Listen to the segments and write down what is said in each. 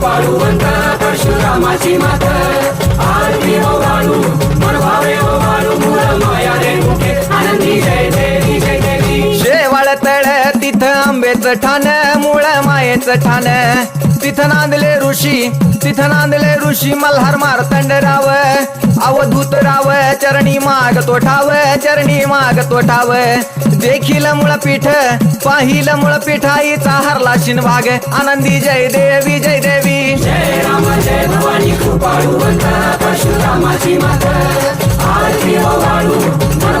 भवानी परशुरामाची मात. आरती ओ हो वाळू मन भावे हो वाळू मूळ माया रे मुखे. आनंदी जय देवी जय देवी. शेवाळ तळ तिथं आंबेचं ठाण मूळ मायेचं ठाण. तिथं नांदले ऋषी तिथं नांदले ऋषी मल्हार मारतंड राव अवधूत राव चरणी माग तो ठाव चरणी माग तो ठाव देखील मुळपीठ पाहिलं मुळपीठ आईचा हरला भाग आनंदी जय देवी जय देवी. जय राम जय भवानी कृपाळूवंत परशुरामाची मात. आरती वाळू मन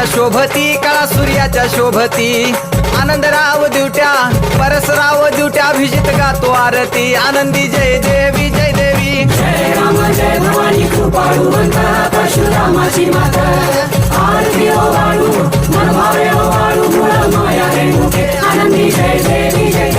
सूर्याच्या शोभती कळा सूर्याच्या शोभती. आनंदराव दिवट्या परसराव दिवट्या अभिजित गातो आरती. आनंदी जय देवी जय देवी. जय राम जय भवानी परशुरामाची आरती ओ वाळू ओ वाळू आनंदी जय देवी जय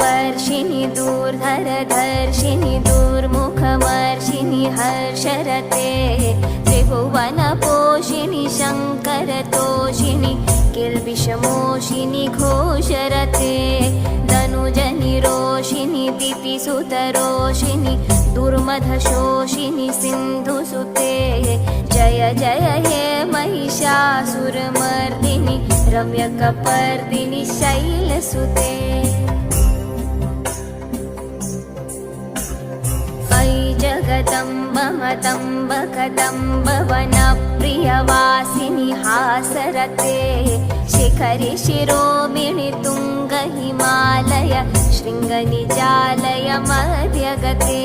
वर्षिणि दूर्धरधर्षिणि दूर्मुखमर्षिणि हर्षरते त्रिभुवनपोषिणि शङ्करतोषिणि किल्बिषमोषिणि घोषरते धनुजनि रोषिनि दुर्मधशोषिणि सिन्धुसुते जय जय हे महिषासुरमर्दिनि रम्यकपर्दिनि शैलसुते। मदम्ब कदम्ब वनप्रियवासिनि हासरते। शिखरि शिरोमिणि तुङ्ग हिमालय शृङ्गनिजालय मध्यगते।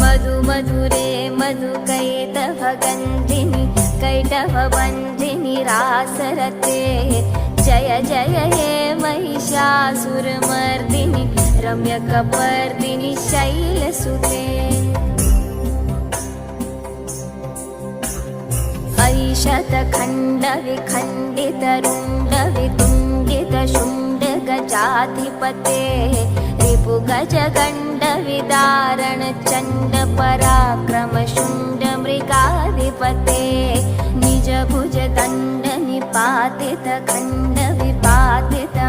मधु मधुरे मधुकैटभगन्धिनि कैटभबन्धिनि रासरते। जय जय हे महिषासुरमर्दिनि रम्यकपर्दिनि शैलसुते शतखण्डविखण्डितरुण्डवितुण्डितशुण्डगजाधिपते रिपुगजगण्डविदारणचण्डपराक्रमशुण्डमृगाधिपते निजभुजदण्डनिपातितखण्डविपातित